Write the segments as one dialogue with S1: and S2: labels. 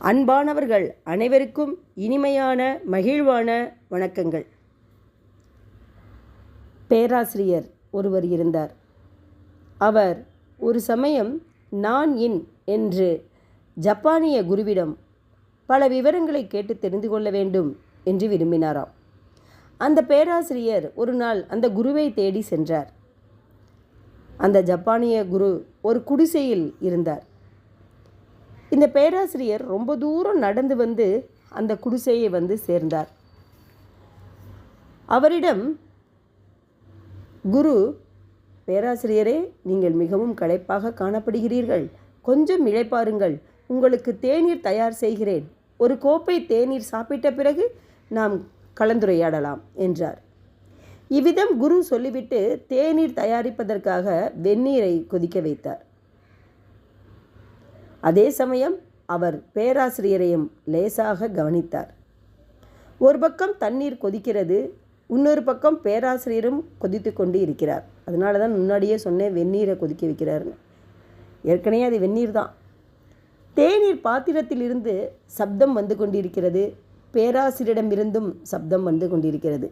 S1: அன்பானவர்கள் அனைவருக்கும் இனிமையான மகிழ்வான வணக்கங்கள். பேராசிரியர் ஒருவர் இருந்தார். அவர் ஒரு சமயம் நான் இன் என்று ஜப்பானிய குருவிடம் பல விவரங்களை கேட்டு தெரிந்து கொள்ள வேண்டும் என்று விரும்பினாராம். அந்த பேராசிரியர் ஒரு நாள் அந்த குருவை தேடி சென்றார். அந்த ஜப்பானிய குரு ஒரு குடிசையில் இருந்தார். இந்த பேராசிரியர் ரொம்ப தூரம் நடந்து வந்து அந்த குடிசையை வந்து சேர்ந்தார். அவரிடம் குரு பேராசிரியரே நீங்கள் மிகவும் களைப்பாக காணப்படுகிறீர்கள். கொஞ்சம் இழைப்பாருங்கள் உங்களுக்கு தேநீர் தயார் செய்கிறேன். ஒரு கோப்பை தேநீர் சாப்பிட்ட பிறகு நாம் கலந்துரையாடலாம் என்றார். இவ்விதம் குரு சொல்லிவிட்டு தேநீர் தயாரிப்பதற்காக வெந்நீரை கொதிக்க வைத்தார். அதே சமயம் அவர் பேராசிரியரையும் லேசாக கவனித்தார். ஒரு பக்கம் தண்ணீர் கொதிக்கிறது இன்னொரு பக்கம் பேராசிரியரும் கொதித்து கொண்டு இருக்கிறார். அதனால தான் முன்னாடியே சொன்னேன் வெந்நீரை கொதிக்க வைக்கிறாருன்னு. ஏற்கனவே அது வெந்நீர் தான். தேநீர் பாத்திரத்திலிருந்து சப்தம் வந்து கொண்டிருக்கிறது பேராசிரியரிடமிருந்தும் சப்தம் வந்து கொண்டிருக்கிறது.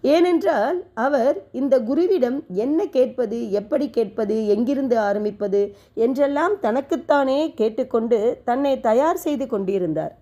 S1: ஏனென்றால் அவர் இந்த குருவிடம் என்ன கேட்பது எப்படி கேட்பது எங்கிருந்து ஆரம்பிப்பது என்றெல்லாம் தனக்குத்தானே கேட்டுக்கொண்டு தன்னை தயார் செய்து கொண்டிருந்தார்.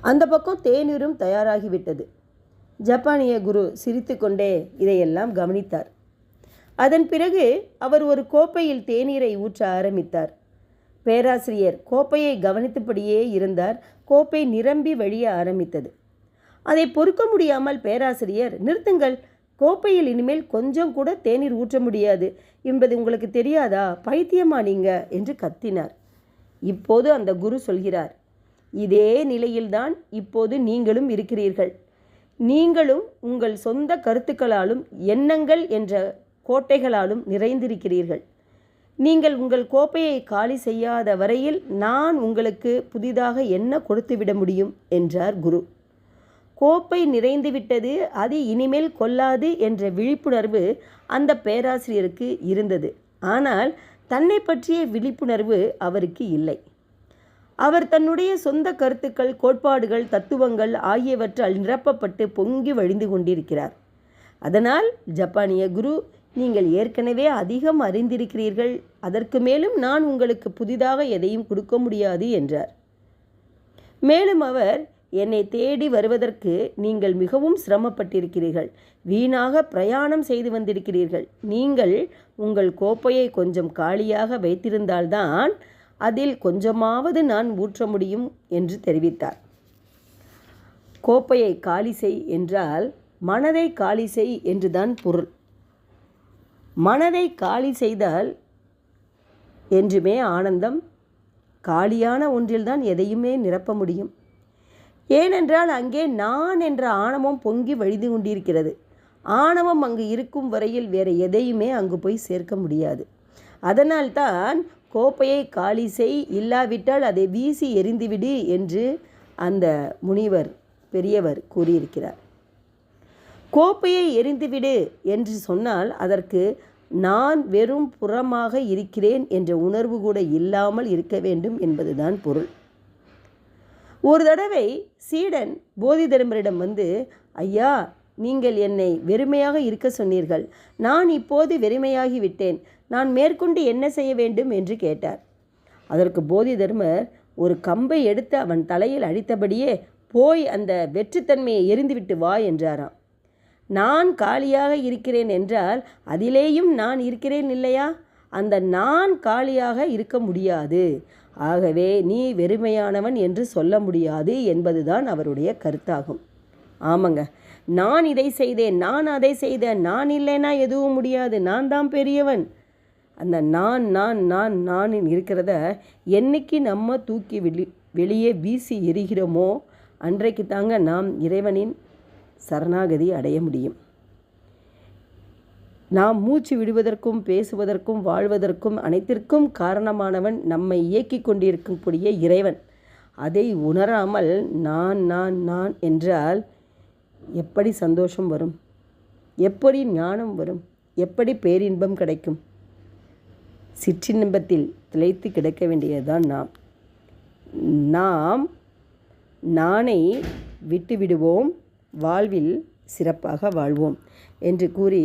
S1: அந்த பக்கம் தேநீரும் தயாராகிவிட்டது. ஜப்பானிய குரு சிரித்துக்கொண்டே இதையெல்லாம் கவனித்தார். அதன் பிறகு அவர் ஒரு கோப்பையில் தேநீரை ஊற்ற ஆரம்பித்தார். பேராசிரியர் கோப்பையை கவனித்தபடியே இருந்தார். கோப்பை நிரம்பி வழிய ஆரம்பித்தது. அதை பொறுக்க முடியாமல் பேராசிரியர் நிறுத்துங்கள். கோப்பையில் இனிமேல் கொஞ்சம் கூட தேநீர் ஊற்ற முடியாது. என்பது உங்களுக்கு தெரியாதா? பைத்தியமா நீங்க என்று கத்தினார். இப்போது அந்த குரு சொல்கிறார் இதே நிலையில்தான் இப்போது நீங்களும் இருக்கிறீர்கள். நீங்களும் உங்கள் சொந்த கருத்துக்களாலும் எண்ணங்கள் என்ற கோட்டைகளாலும் நிறைந்திருக்கிறீர்கள். நீங்கள் உங்கள் கோப்பையை காலி செய்யாத வரையில் நான் உங்களுக்கு புதிதாக என்ன கொடுத்துவிட முடியும் என்றார் குரு. கோப்பை நிறைந்துவிட்டது அது இனிமேல் கொல்லாது என்ற விழிப்புணர்வு அந்த பேராசிரியருக்கு இருந்தது. ஆனால் தன்னை பற்றிய விழிப்புணர்வு அவருக்கு இல்லை. அவர் தன்னுடைய சொந்த கருத்துக்கள் கோட்பாடுகள் தத்துவங்கள் ஆகியவற்றால் நிரப்பப்பட்டு பொங்கி வழிந்து கொண்டிருக்கிறார். அதனால் ஜப்பானிய குரு நீங்கள் ஏற்கனவே அதிகம் அறிந்திருக்கிறீர்கள். அதற்கு மேலும் நான் உங்களுக்கு புதிதாக எதையும் கொடுக்க முடியாது என்றார். மேலும் அவர் என்னை தேடி வருவதற்கு நீங்கள் மிகவும் சிரமப்பட்டிருக்கிறீர்கள். வீணாக பிரயாணம் செய்து வந்திருக்கிறீர்கள். நீங்கள் உங்கள் கோப்பையை கொஞ்சம் காலியாக வைத்திருந்தால்தான் அதில் கொஞ்சமாவது நான் ஊற்ற முடியும் என்று தெரிவித்தார். கோப்பையை காலி செய் என்றால் மனதை காலி செய் என்றுதான் பொருள். மனதை காலி செய்தால் என்றுமே ஆனந்தம். காலியான ஒன்றில்தான் எதையுமே நிரப்ப முடியும். ஏனென்றால் அங்கே நான் என்ற ஆணவம் பொங்கி வழிந்து கொண்டிருக்கிறது. ஆணவம் அங்கு இருக்கும் வரையில் வேறு எதையுமே அங்கு போய் சேர்க்க முடியாது. அதனால்தான் கோப்பையை காலி செய் இல்லாவிட்டால் அதை வீசி எறிந்துவிடு என்று அந்த முனிவர் பெரியவர் கூறியிருக்கிறார். கோப்பையை எரிந்துவிடு என்று சொன்னால் அதற்கு நான் வெறும் புறமாக இருக்கிறேன் என்ற உணர்வு கூட இல்லாமல் இருக்க வேண்டும் என்பதுதான் பொருள். ஒரு தடவை சீடன் போதி தர்மரிடம் வந்து ஐயா நீங்கள் என்னை வெறுமையாக இருக்க சொன்னீர்கள். நான் இப்போது வெறுமையாகி விட்டேன். நான் மேற்கொண்டு என்ன செய்ய வேண்டும்? என்று கேட்டார். அதற்கு போதி தர்மர் ஒரு கம்பை எடுத்து அவன் தலையில் அடித்தபடியே போய் அந்த வெற்றுத்தன்மையை எரிந்துவிட்டு வா என்றாராம். நான் காலியாக இருக்கிறேன் என்றால் அதிலேயும் நான் இருக்கிறேன் இல்லையா? அந்த நான் காலியாக இருக்க முடியாது. ஆகவே நீ வெறுமையானவன் என்று சொல்ல முடியாது என்பதுதான் அவருடைய கருத்தாகும். ஆமாங்க. நான் இதை செய்தேன் நான் அதை செய்தேன் நான் இல்லைன்னா எதுவும் முடியாது நான் தான் பெரியவன். அந்த நான் நான் நான் நான் இருக்கிறத என்னைக்கு நம்ம தூக்கி வெளி வெளியே வீசி எறிகிறோமோ அன்றைக்கு தாங்க நாம் இறைவனின் சரணாகதி அடைய முடியும். நாம் மூச்சு விடுவதற்கும் பேசுவதற்கும் வாழ்வதற்கும் அனைத்திற்கும் காரணமானவன் நம்மை இயக்கி கொண்டிருக்கக்கூடிய இறைவன். அதை உணராமல் நான் நான் நான் என்றால் எப்படி சந்தோஷம் வரும்? எப்படி ஞானம் வரும்? எப்படி பேரின்பம் கிடைக்கும்? சிற்றின்பத்தில் திளைத்து கிடக்க வேண்டியதுதான் நாம். நாம் நானை விட்டுவிடுவோம் வாழ்வில் சிறப்பாக வாழ்வோம் என்று கூறி